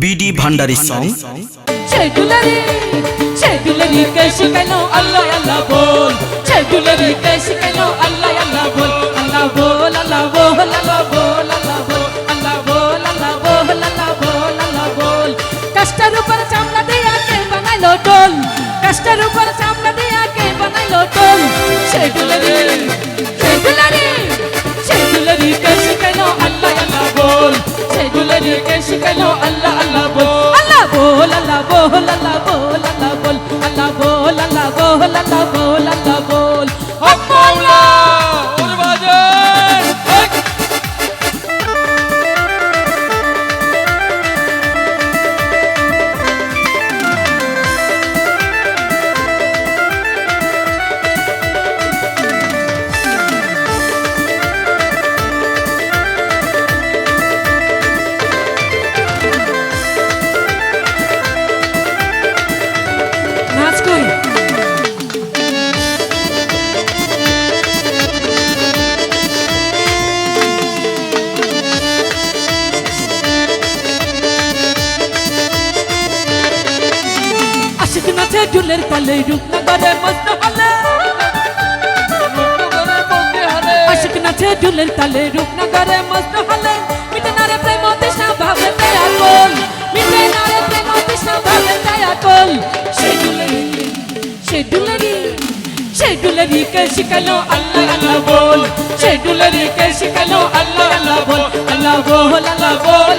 BD ভান্ডারি song শিখাইলো আল্লাহ উপর চামড়া দিয়া কে বানাইলো টোল কে শিখাইলো আল্লাহ আল্লাহ বল কে শিখাইলো la bola, la bola. আশিক নাচে ঝুলের তালে রূপনগরে মস্ত হলে। আশিক নাচে ঝুলের তালে রূপনগরে মস্ত হলে। মিটে না রে প্রেম তৃষ্ণা ভাবে তাই আকল। মিটে না রে প্রেম তৃষ্ণা ভাবে তাই আকল। সে ডুলেরি সে ডুলেরি সে ডুলেরি কে শিখালো আল্লাহ আল্লাহ বল। সে ডুলেরি কে শিখালো আল্লাহ আল্লাহ বল আল্লাহ বল আল্লাহ বল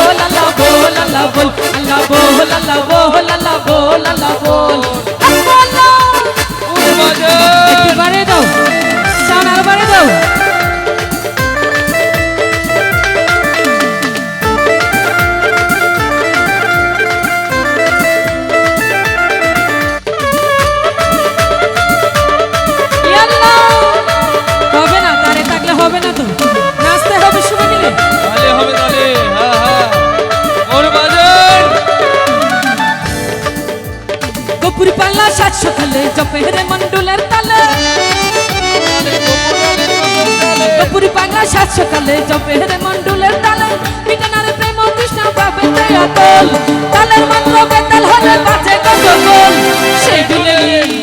সাত সকালে জপেরে মন্ডুলের তালে। গোপুর পাল্লা সাত সকালে জপেরে মন্ডুলের তালে। মিটানার প্রেম কৃষ্ণ পাবে দয়া তোল তালের মন্ত্র বেতাল হলে বাজে গন্ডগোল সেই দুলেরি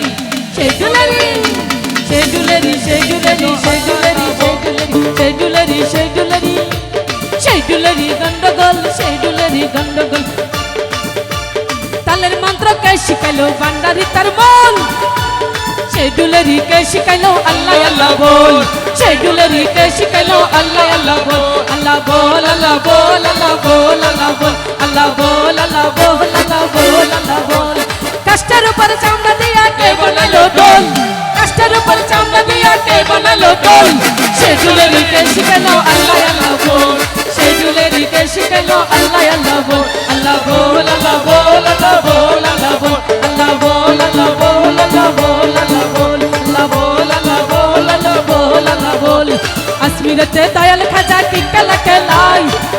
সেই দুলেরি সেই দুলেরি সেই দুলেরি সেই দুলেরি সেই দুলেরি সেই দুলেরি সেই দুলেরি। গন্ডগোল সেই দুলেরি গন্ডগোল। শিখাইলো ভান্ডারি তার মন সেই দুলেরি কে শিখাইলো আল্লাহ আল্লাহ বল। সেই দুলেরি কে শিখাইলো আল্লাহ আল্লাহ বল। আল্লাহ বল আল্লাহ বল আল্লাহ বল আল্লাহ বল। আল্লাহ বল আল্লাহ বল আল্লাহ বল আল্লাহ বল। কাস্টের উপর চামড়া দিয়া কে বানালো ডোল কাস্টের উপর চামড়া দিয়া কে বানালো ডোল সেই দুলেরি কে শিখাইলো আল্লাহ আল্লাহ বল। সেই দুলেরি কে শিখাইলো আল্লাহ